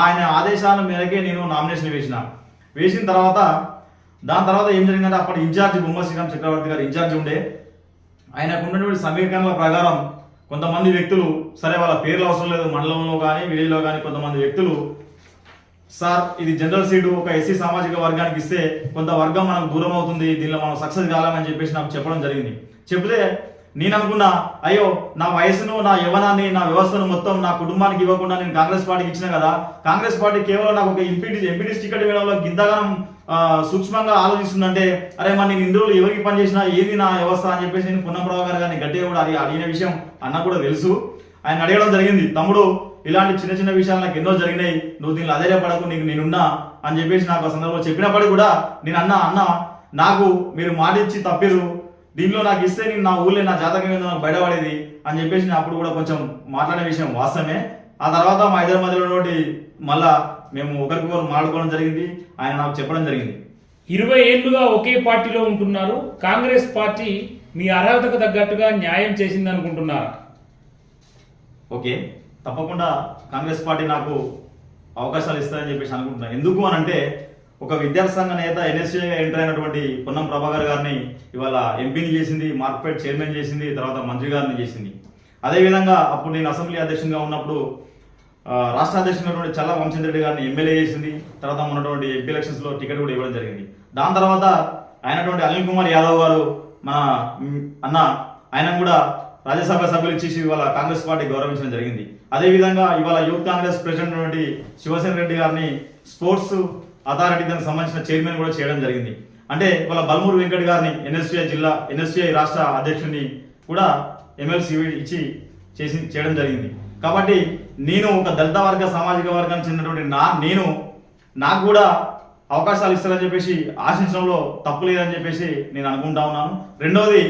ఆయన ఆదేశాల మేరకే నేను నామినేషన్ వేసిన. వేసిన తర్వాత దాని తర్వాత ఏం జరిగిందంటే అప్పటి ఇన్ఛార్జ్ బొమ్మ శ్రీరామ్ చక్రవర్తి గారు ఇన్ఛార్జ్ ఉండే. ఆయనకు ఉన్నటువంటి సమీకరణల ప్రకారం కొంతమంది వ్యక్తులు సరే వాళ్ళ పేర్లు అవసరం లేదు మండలంలో కానీ విలేజ్లో కానీ కొంతమంది వ్యక్తులు సార్ ఇది జనరల్ సీటు ఒక ఎస్సీ సామాజిక వర్గానికి ఇస్తే కొంత వర్గం మనకు దూరం అవుతుంది దీనిలో మనం సక్సెస్ కావాలని చెప్పేసి నాకు చెప్పడం జరిగింది. చెప్తే నేను అనుకున్నా అయ్యో నా వయసును నా యవనాన్ని నా వ్యవస్థను మొత్తం నా కుటుంబానికి ఇవ్వకుండా నేను కాంగ్రెస్ పార్టీకి ఇచ్చిన కదా కాంగ్రెస్ పార్టీ కేవలం నాకు ఒక ఎంపీటీ ఎంపీటీ టికెట్ ఇవ్వడంలో గింతగానం సూక్ష్మంగా ఆలోచిస్తుందంటే అరే మరి నేను ఇందులో ఎవరికి పని చేసినా ఏది నా వ్యవస్థ అని చెప్పేసి నేను పున్నమరావు గారు గారిని గట్టిగా కూడా అది అడిగిన విషయం అన్న కూడా తెలుసు. ఆయన అడగడం జరిగింది తమ్ముడు ఇలాంటి చిన్న చిన్న విషయాలు నాకు ఎన్నో జరిగినాయి. నువ్వు దీనిలో అధైర్యపడకు నీకు నేనున్నా అని చెప్పేసి నాకు ఆ సందర్భంలో చెప్పినప్పటికీ కూడా నేను అన్న అన్న నాకు మీరు మాటిచ్చి తప్పిరు దీనిలో నాకు ఇస్తే నేను నా ఊళ్ళో నా జాతకం మీద నాకు బయటపడేది అని చెప్పేసి నేను అప్పుడు కూడా కొంచెం మాట్లాడే విషయం వాస్తవమే. ఆ తర్వాత మా ఇద్దరి మధ్యలో మళ్ళా మేము ఒకరికొకరు మాట్లాడుకోవడం జరిగింది. ఆయన నాకు చెప్పడం జరిగింది. ఇరవై ఏళ్ళుగా ఒకే పార్టీలో ఉంటున్నారు. కాంగ్రెస్ పార్టీ మీ అర్హతకు తగ్గట్టుగా న్యాయం చేసింది అనుకుంటున్నారా ఓకే. తప్పకుండా కాంగ్రెస్ పార్టీ నాకు అవకాశాలు ఇస్తారని చెప్పేసి అనుకుంటున్నాను. ఎందుకు అని అంటే ఒక విద్యార్థి సంఘ నేత ఎన్ఎస్ఏ ఎంటర్ అయినటువంటి పొన్నం ప్రభాకర్ గారిని ఇవాళ ఎంపీని చేసింది మార్కెట్ చైర్మన్ చేసింది తర్వాత మంత్రి గారిని చేసింది. అదేవిధంగా అప్పుడు నేను అసెంబ్లీ అధ్యక్షునిగా ఉన్నప్పుడు రాష్ట్ర అధ్యక్షుడైనటువంటి చల్ల వంశీంద్ర రెడ్డి గారిని ఎమ్మెల్యే చేసింది. తర్వాత ఉన్నటువంటి ఎంపీ ఎలక్షన్స్లో టికెట్ కూడా ఇవ్వడం జరిగింది. దాని తర్వాత ఆయనటువంటి అనిల్ కుమార్ యాదవ్ గారు మన అన్న ఆయన కూడా రాజ్యసభ సభ్యులు ఇచ్చేసి ఇవాళ కాంగ్రెస్ పార్టీ గౌరవించడం జరిగింది. అదేవిధంగా ఇవాళ యూత్ కాంగ్రెస్ ప్రెసిడెంట్ అయినటువంటి శివసేన రెడ్డి గారిని స్పోర్ట్స్ అథారిటీ దానికి సంబంధించిన చైర్మన్ కూడా చేయడం జరిగింది. అంటే ఇవాళ బల్మూరు వెంకట్ గారిని ఎన్ఎస్టీఐ జిల్లా ఎన్ఎస్టీఐ రాష్ట్ర అధ్యక్షుడిని కూడా ఎమ్మెల్సీ ఇచ్చి చేసి చేయడం జరిగింది. కాబట్టి నేను ఒక దళిత వర్గ సామాజిక వర్గానికి చెందినటువంటి నా నేను నాకు కూడా అవకాశాలు ఇస్తారని చెప్పేసి ఆశించడంలో తప్పు లేదని చెప్పేసి నేను అనుకుంటా ఉన్నాను. రెండవది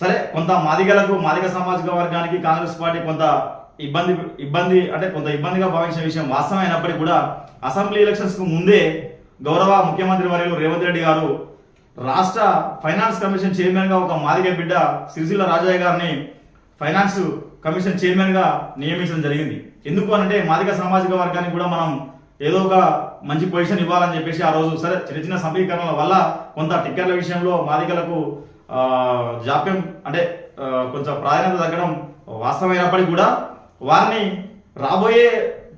సరే కొంత మాదిగలకు మాదిగ సామాజిక వర్గానికి కాంగ్రెస్ పార్టీ కొంత ఇబ్బంది ఇబ్బంది అంటే కొంత ఇబ్బందిగా భావించిన విషయం వాస్తవమైనప్పటికీ కూడా అసెంబ్లీ ఎలక్షన్స్కు ముందే గౌరవ ముఖ్యమంత్రి వర్యులు రేవంత్ రెడ్డి గారు రాష్ట్ర ఫైనాన్స్ కమిషన్ చైర్మన్గా ఒక మాదిగ బిడ్డ సిరిసిల్ల రాజయ్య గారిని ఫైనాన్స్ కమిషన్ చైర్మన్గా నియమించడం జరిగింది. ఎందుకు అనంటే మాదిక సామాజిక వర్గానికి కూడా మనం ఏదో ఒక మంచి పొజిషన్ ఇవ్వాలని చెప్పేసి ఆ రోజు సరే చిన్న చిన్న సమీకరణల వల్ల కొంత టిక్కెట్ల విషయంలో మాదికలకు జాప్యం అంటే కొంచెం ప్రాధాన్యత తగ్గడం వాస్తవమైనప్పటికీ కూడా వారిని రాబోయే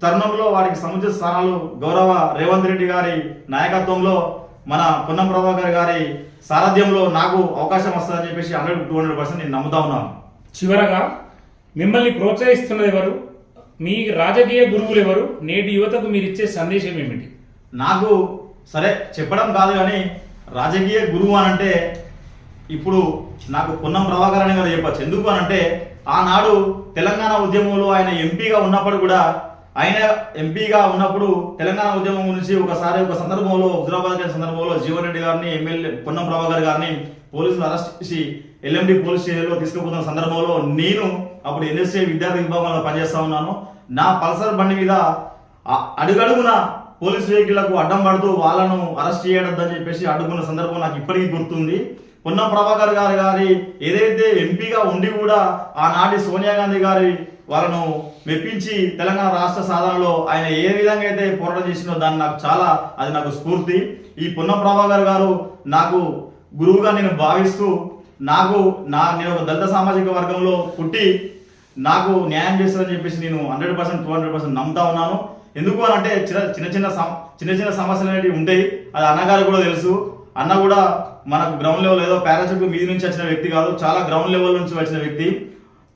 తరుణంలో వారికి సముచిత స్థానాలు గౌరవ రేవంత్ రెడ్డి గారి నాయకత్వంలో మన పొన్నం ప్రభాకర్ గారి సారథ్యంలో నాకు అవకాశం వస్తుందని చెప్పేసి హండ్రెడ్ టూ హండ్రెడ్ పర్సెంట్ నేను నమ్ముతా ఉన్నాను. చివరగా మిమ్మల్ని ప్రోత్సహిస్తున్నది ఎవరు? మీ రాజకీయ గురువులు ఎవరు? నేటి యువతకు మీరు ఇచ్చే సందేశం ఏమిటి? నాకు సరే చెప్పడం కాదు కానీ రాజకీయ గురువు అనంటే ఇప్పుడు నాకు పొన్నం ప్రభాకర్ అని కదా చెప్పచ్చు. ఎందుకు అనంటే ఆనాడు తెలంగాణ ఉద్యమంలో ఆయన ఎంపీగా ఉన్నప్పుడు కూడా ఆయన ఎంపీగా ఉన్నప్పుడు తెలంగాణ ఉద్యమం గురించి ఒకసారి ఒక సందర్భంలో హుజరాబాద్ సందర్భంలో జీవన్ రెడ్డి గారిని ఎమ్మెల్యే పొన్నం ప్రభాకర్ గారిని పోలీసులు అరెస్ట్ చేసి ఎల్ఎండి పోలీస్ స్టేషన్లో తీసుకుపోతున్న సందర్భంలో నేను అప్పుడు ఎన్ఎస్ఏ విద్యార్థి విభాగంలో పనిచేస్తా ఉన్నాను. నా పల్సర్ బండి మీద అడుగడుగున పోలీస్ వెహికల్కు అడ్డం పడుతూ వాళ్ళను అరెస్ట్ చేయడద్దని చెప్పేసి అడ్డుకున్న సందర్భం నాకు ఇప్పటికీ గుర్తుంది. పొన్న ప్రభాకర్ గారు గారి ఏదైతే ఎంపీగా ఉండి కూడా ఆనాటి సోనియా గాంధీ గారి వాళ్ళను మెప్పించి తెలంగాణ రాష్ట్ర సాధనలో ఆయన ఏ విధంగా అయితే పోరాటం చేసినో దాన్ని నాకు చాలా అది నాకు స్ఫూర్తి. ఈ పొన్న ప్రభాకర్ గారు నాకు గురువుగా నేను భావిస్తూ నాకు నా నేను ఒక దళిత సామాజిక వర్గంలో పుట్టి నాకు న్యాయం చేస్తారని చెప్పేసి నేను hundred percent two hundred percent నమ్ముతా ఉన్నాను. ఎందుకు అని అంటే చిన్న చిన్న చిన్న చిన్న చిన్న సమస్యలు అనేవి ఉంటాయి. అది అన్నగారు కూడా తెలుసు. అన్న కూడా మనకు గ్రౌండ్ లెవెల్ ఏదో పారాచూట్ మీద నుంచి వచ్చిన వ్యక్తి కాదు. చాలా గ్రౌండ్ లెవెల్ నుంచి వచ్చిన వ్యక్తి.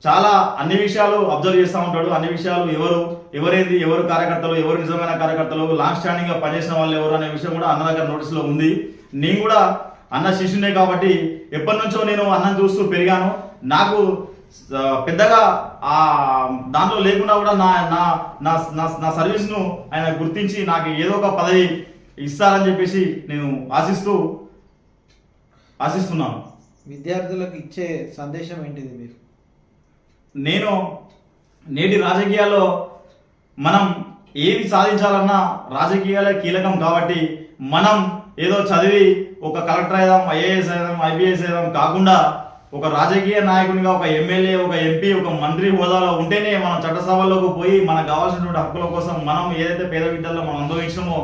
చాలా అన్ని విషయాలు అబ్జర్వ్ చేస్తూ ఉంటాడు. అన్ని విషయాలు ఎవరు ఎవరేది ఎవరు కార్యకర్తలు ఎవరు నిజమైన కార్యకర్తలు లాంగ్ స్టాండింగ్గా పనిచేసిన వాళ్ళు ఎవరు అనే విషయం కూడా అన్న దగ్గర నోటీస్లో ఉంది. నేను కూడా అన్న శిష్యునే కాబట్టి ఎప్పటి నుంచో నేను అన్నం చూస్తూ పెరిగాను. నాకు పెద్దగా ఆ దాంట్లో లేకున్నా కూడా నా నా నా నా- నా సర్వీస్ను ఆయన గుర్తించి నాకు ఏదో ఒక పదవి ఇస్తారని చెప్పేసి నేను ఆశిస్తూ ఆశిస్తున్నాను. విద్యార్థులకు ఇచ్చే సందేశం ఏంటిది మీరు? నేను నేటి రాజకీయాల్లో మనం ఏవి సాధించాలన్నా రాజకీయాలే కీలకం కాబట్టి మనం ఏదో చదివి ఒక కలెక్టర్ అయిదాం ఐఏఎస్ అయిదాం ఐపీఎస్ అయిదాం కాకుండా ఒక రాజకీయ నాయకునిగా ఒక ఎమ్మెల్యే ఒక ఎంపీ ఒక మంత్రి హోదాలో ఉంటేనే మనం చట్టసభల్లోకి పోయి మనకు కావాల్సినటువంటి హక్కుల కోసం మనం ఏదైతే పేద విద్యల్లో మనం అనుభవించడమో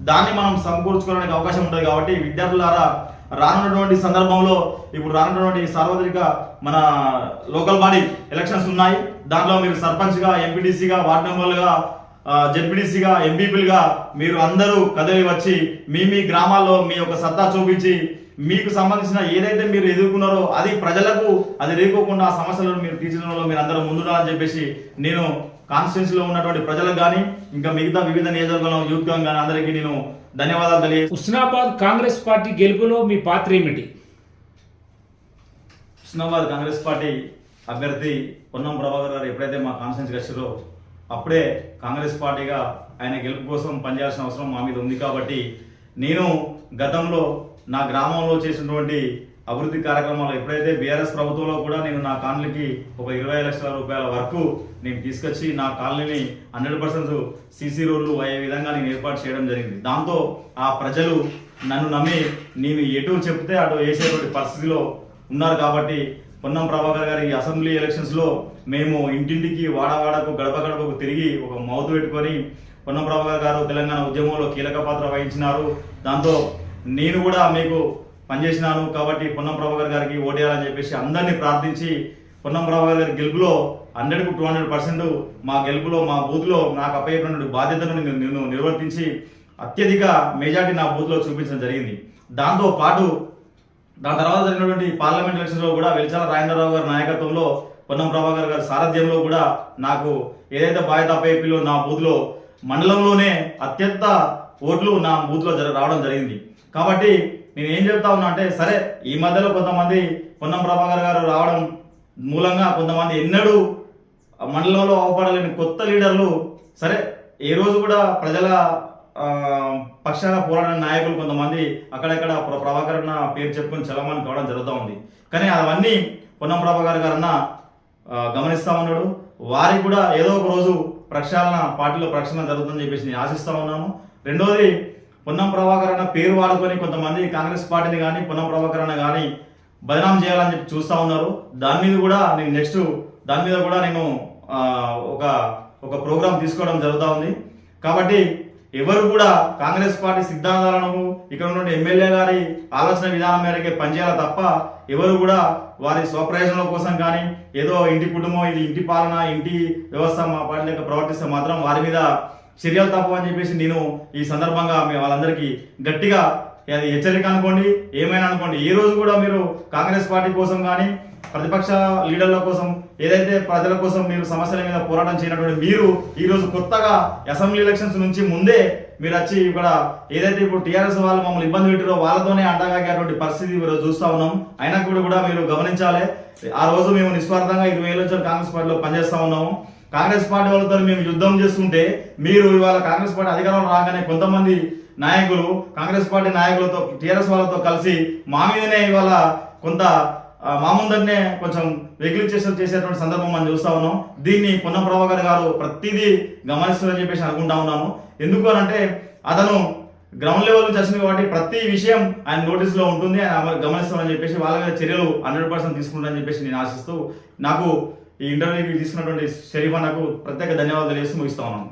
దాన్ని మనం సమకూర్చుకోవడానికి అవకాశం ఉంటుంది కాబట్టి విద్యార్థులారా రానున్నటువంటి సందర్భంలో ఇప్పుడు రానున్నటువంటి సార్వత్రిక మన లోకల్ బాడీ ఎలక్షన్స్ ఉన్నాయి. దాంట్లో మీరు సర్పంచ్గా ఎంపీటీసీగా వార్డు మెంబర్లుగా జెడ్పీటీసీగా ఎంపీపీలుగా మీరు అందరూ కదిలి వచ్చి మీ మీ గ్రామాల్లో మీ యొక్క సత్తా చూపించి మీకు సంబంధించిన ఏదైతే మీరు ఎదుర్కొన్నారో అది ప్రజలకు అది లేకోకుండా ఆ సమస్యలను మీరు తీర్చడంలో మీరు అందరూ ముందుండాలని చెప్పేసి నేను కాన్స్టిట్యూన్సీలో ఉన్నటువంటి ప్రజలకు కానీ ఇంకా మిగతా వివిధ నియోజకవర్గంలో యూత్ కానీ అందరికీ నేను ధన్యవాదాలు తెలియ హుస్నాబాద్ కాంగ్రెస్ పార్టీ గెలుపులో మీ పాత్ర ఏమిటి? హుస్నాబాద్ కాంగ్రెస్ పార్టీ అభ్యర్థి పొన్నం ప్రభాకర్ గారు ఎప్పుడైతే మా కాన్ఫరెన్స్ వచ్చారో అప్పుడే కాంగ్రెస్ పార్టీగా ఆయన గెలుపు కోసం పనిచేయాల్సిన అవసరం మా మీద ఉంది కాబట్టి నేను గతంలో నా గ్రామంలో చేసినటువంటి అభివృద్ధి కార్యక్రమాలు ఎప్పుడైతే బీఆర్ఎస్ ప్రభుత్వంలో కూడా నేను నా కాలనీకి ఒక ఇరవై లక్షల రూపాయల వరకు నేను తీసుకొచ్చి నా కాలనీని హండ్రెడ్ పర్సెంట్ సీసీ రోడ్లు అయ్యే విధంగా నేను ఏర్పాటు చేయడం జరిగింది. దాంతో ఆ ప్రజలు నన్ను నమ్మి నేను ఎటు చెప్తే అటు వేసేటువంటి పరిస్థితిలో ఉన్నారు కాబట్టి పొన్నం ప్రభాకర్ గారి అసెంబ్లీ ఎలక్షన్స్లో మేము ఇంటింటికి వాడవాడకు గడప గడపకు తిరిగి ఒక మౌత్ పెట్టుకొని పొన్నం ప్రభాకర్ గారు తెలంగాణ ఉద్యమంలో కీలక పాత్ర వహించినారు. దాంతో నేను కూడా మీకు పనిచేసినాను కాబట్టి పొన్నం ప్రభాకర్ గారికి ఓటేయాలని చెప్పేసి అందరినీ ప్రార్థించి పొన్నం ప్రభాకర్ గారి గెలుపులో హండ్రెడ్కు టూ హండ్రెడ్ పర్సెంట్ మా గెలుపులో మా బూత్లో నాకు అప్పయ్యేటువంటి బాధ్యతను నేను నేను నిర్వర్తించి అత్యధిక మెజార్టీ నా బూత్లో చూపించడం జరిగింది. దాంతో పాటు దాని తర్వాత జరిగినటువంటి పార్లమెంట్ ఎలక్షన్లో కూడా వెలిచాల రాజేంద్రరావు గారి నాయకత్వంలో పొన్నం ప్రభాకర్ గారి సారథ్యంలో కూడా నాకు ఏదైతే బాధ్యత అప్పయ్యలో నా బూత్లో మండలంలోనే అత్యంత ఓట్లు నా బూత్లో జర రావడం జరిగింది. కాబట్టి నేను ఏం చెప్తా ఉన్నా అంటే సరే ఈ మధ్యలో కొంతమంది పొన్నం ప్రభాకర్ గారు రావడం మూలంగా కొంతమంది ఎన్నడూ మండలంలో అవపడలేని కొత్త లీడర్లు సరే ఏ రోజు కూడా ప్రజల పక్షాన పోరాడిన నాయకులు కొంతమంది అక్కడక్కడ ప్ర- ప్రభాకర్ అన్న పేరు చెప్పుకొని చలమాని కావడం జరుగుతూ ఉంది. కానీ అవన్నీ పొన్నం ప్రభాకర్ గారన్న గమనిస్తా ఉన్నాడు వారికి కూడా ఏదో ఒక రోజు ప్రక్షాళన పార్టీలో ప్రక్షాళన జరుగుతుందని చెప్పేసి నేను ఆశిస్తా ఉన్నాను. రెండోది పొన్నం ప్రభాకర్ అన్న పేరు వాడుకొని కొంతమంది కాంగ్రెస్ పార్టీని కానీ పొన్నం ప్రభాకర్ అన్న కానీ బదనాం చేయాలని చెప్పి చూస్తూ ఉన్నారు. దాని మీద కూడా నేను నెక్స్ట్ దాని మీద కూడా నేను ఒక ఒక ప్రోగ్రాం తీసుకోవడం జరుగుతూ ఉంది. కాబట్టి ఎవరు కూడా కాంగ్రెస్ పార్టీ సిద్ధాంతాలను ఇక్కడ ఉన్న ఎమ్మెల్యే గారి ఆలోచన విధానం మేరకే పనిచేయాలి తప్ప ఎవరు కూడా వారి స్వప్రయోజనాల కోసం కానీ ఏదో ఇంటి కుటుంబం ఇది ఇంటి పాలన ఇంటి వ్యవస్థ మా పార్టీ లెక్క ప్రవర్తిస్తే మాత్రం వారి మీద చర్యలు తప్పవని చెప్పేసి నేను ఈ సందర్భంగా మీ వాళ్ళందరికీ గట్టిగా అది హెచ్చరిక అనుకోండి ఏమైనా అనుకోండి. ఈ రోజు కూడా మీరు కాంగ్రెస్ పార్టీ కోసం కానీ ప్రతిపక్ష లీడర్ల కోసం ఏదైతే ప్రజల కోసం మీరు సమస్యల మీద పోరాటం చేయనటువంటి మీరు ఈరోజు కొత్తగా అసెంబ్లీ ఎలక్షన్స్ నుంచి ముందే మీరు వచ్చి ఇక్కడ ఏదైతే ఇప్పుడు టీఆర్ఎస్ వాళ్ళు మమ్మల్ని ఇబ్బంది పెట్టారో వాళ్ళతోనే అండగాగేటువంటి పరిస్థితి మీరు చూస్తా ఉన్నాం. అయినా కూడా కూడా మీరు గమనించాలి. ఆ రోజు మేము నిస్వార్థంగా ఇరవై ఏళ్ళు నుంచి కాంగ్రెస్ పార్టీలో పనిచేస్తూ ఉన్నాము. కాంగ్రెస్ పార్టీ వాళ్ళతో మేము యుద్ధం చేస్తుంటే మీరు ఇవాళ కాంగ్రెస్ పార్టీ అధికారంలో రాగానే కొంతమంది నాయకులు కాంగ్రెస్ పార్టీ నాయకులతో టీఆర్ఎస్ వాళ్ళతో కలిసి మా మీదనే ఇవాళ కొంత ఆ, కొంచెం వెగిలి చేసే చేసేటువంటి సందర్భం మనం చూస్తా ఉన్నాం. దీన్ని పొన్నం ప్రభాకర్ గారు ప్రతిదీ గమనిస్తారని చెప్పేసి అనుకుంటా ఉన్నాము. ఎందుకు అంటే అతను గ్రౌండ్ లెవెల్ నుంచి వచ్చింది కాబట్టి ప్రతి విషయం ఆయన నోటీసులో ఉంటుంది ఆయన గమనిస్తామని చెప్పేసి వాళ్ళ మీద చర్యలు హండ్రెడ్ పర్సెంట్ తీసుకుంటారని చెప్పేసి నేను ఆశిస్తూ నాకు ఈ ఇంటర్వ్యూకి తీసుకున్నటువంటి షరీఫ్ నాకు ప్రత్యేక ధన్యవాదాలు తెలియజేస్తూ ముగిస్తా ఉన్నాను.